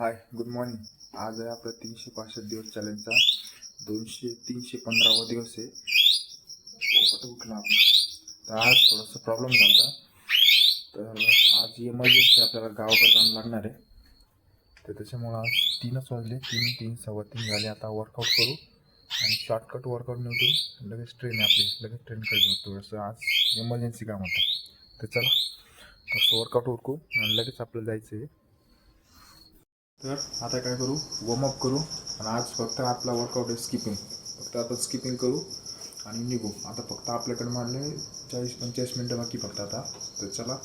Hi good morning आज आहे आपला तीनशे पासष्ट दिवस चॅलेंजचा दोनशे तीनशे पंधरावा दिवस आहे. हो, पोपट उठला आपला तर आज थोडासा प्रॉब्लेम झाला होता. तर आज इमर्जन्सी आपल्याला गावाकडे जाणं लागणार आहे. तर त्याच्यामुळं आज तीनच वाजले. तीन तीन सव्वा तीन झाले. आता वर्कआउट करू आणि शॉर्टकट वर्कआउट निवडून लगेच ट्रेन आहे आपली. लगेच ट्रेनकडे जाऊ. थोडंसं आज इमर्जन्सी काम होतं. तर चला तसं वर्कआउट उरकू आणि लगेच आपल्याला जायचं आहे तर आता काय करू? वॉर्मअप करू आणि आज फक्त आपला वर्कआउट आहे स्किपिंग फक्त आता स्किपिंग करू आणि निघू. आता फक्त आपल्याकडे मारले चाळीस पंचेचाळीस मिनटं बाकी फक्त आता. तर चला.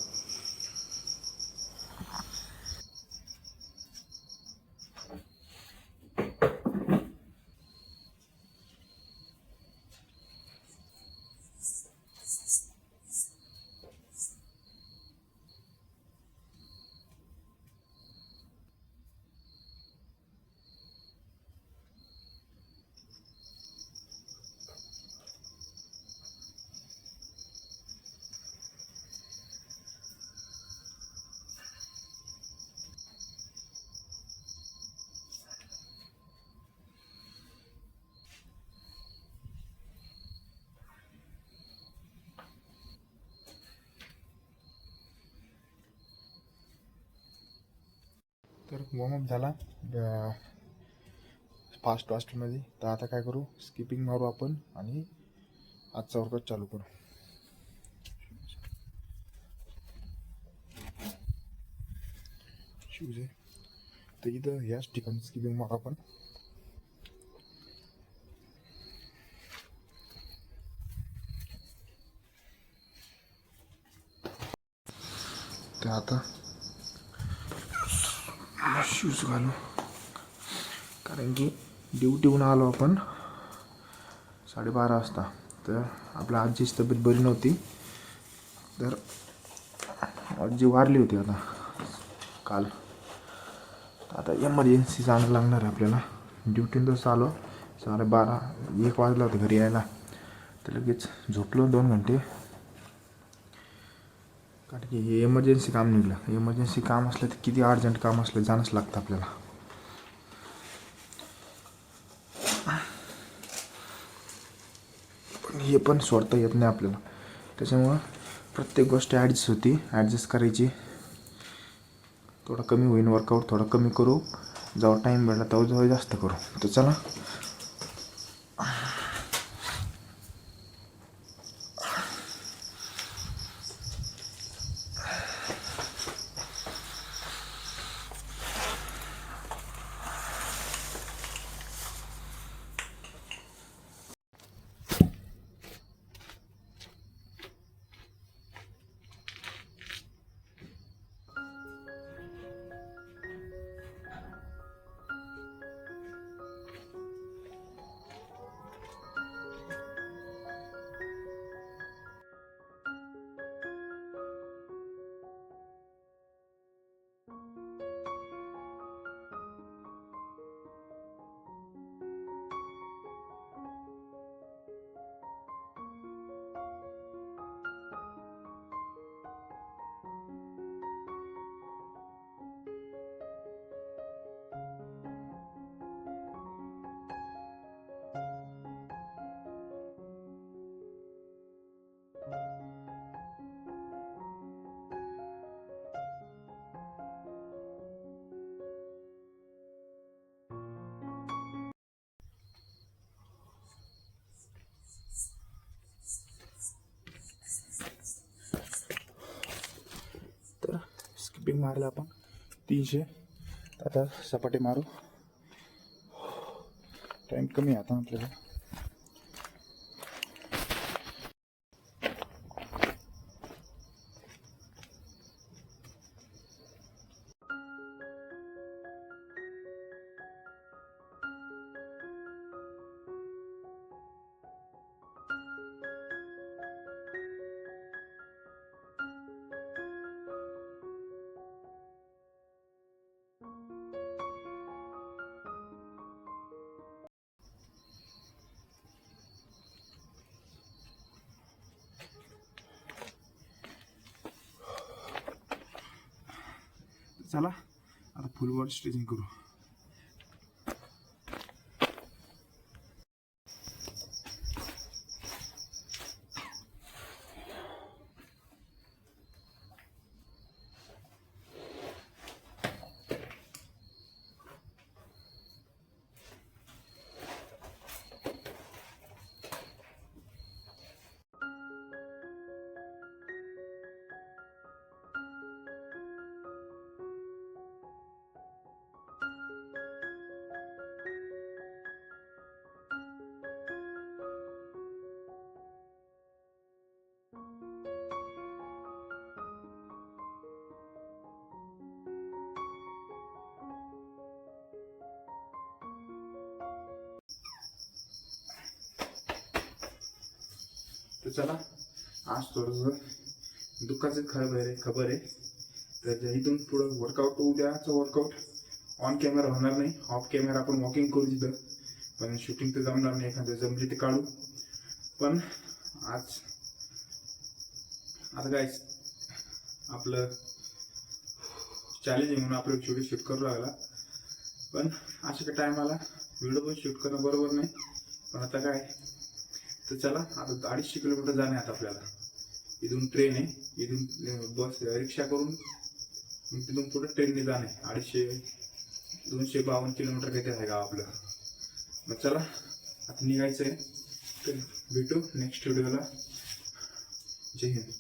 तर वॉर्मअप झाला. फास्ट फास्टमध्ये तर आता काय करू? स्किपिंग मारू आपण आणि आजचा वर्कआउट चालू करू. शूज आहे तर इथं ह्याच ठिकाणी स्किपिंग मारू आपण. तर आता शूज घालू कारण की ड्युटीहून आलो आपण साडेबारा वाजता. तर आपल्या आजीची तब्येत बरी नव्हती. तर आजी वारली होती आता काल. आता एमर्जन्सी जाणं लागणार आहे आपल्याला. ड्युटीन तसं आलो साडेबारा एक वाजला होता घरी यायला. तर लगेच झोपलो दोन घंटे. कारण की हे एमर्जन्सी काम निघलं. एमर्जन्सी काम असलं तर किती अर्जंट काम असलं जाणंच लागतं आपल्याला. पण हे पण सोडता येत नाही आपल्याला. त्याच्यामुळं प्रत्येक गोष्ट ॲडजस्ट होती ॲडजस्ट करायची. थोडं कमी होईन वर्कआउट थोडं कमी करू. जेव्हा टाईम भेटला तेव्हा जेव्हा जास्त करू. तर चला स्किपिंग मारलं आपण. तीनशे. आता सपाटे मारू. टाईम कमी आता आपल्याला. चला आता फुल बॉडी स्ट्रेचिंग करू. तर चला आज थोडंसं दुःखाचं खरं आहे खबर आहे. तर इथून पुढं वर्कआउट उद्याचं वर्कआउट ऑन कॅमेरा होणार नाही. ऑफ कॅमेरा आपण वॉकिंग करू तिथं पण शूटिंग तर जमणार नाही एखाद्या जमली ते काढू. पण आज आता काय आपलं चॅलेंजिंग म्हणून आपलं व्हिडिओ शूट करू लागला. पण अशा काही टायमाला व्हिडिओ पण शूट करणं बरोबर नाही. पण आता काय तर चला आता अडीचशे किलोमीटर जाणे आता आपल्याला. इथून ट्रेन आहे इथून बस रिक्षा करून तिथून पुढे ट्रेनने जाणे. अडीचशे दोनशे बावन्न किलोमीटर काहीतरी आहे गाव आपलं. मग चला आता निघायचं आहे तर भेटू नेक्स्ट व्हिडिओला जय हिंद.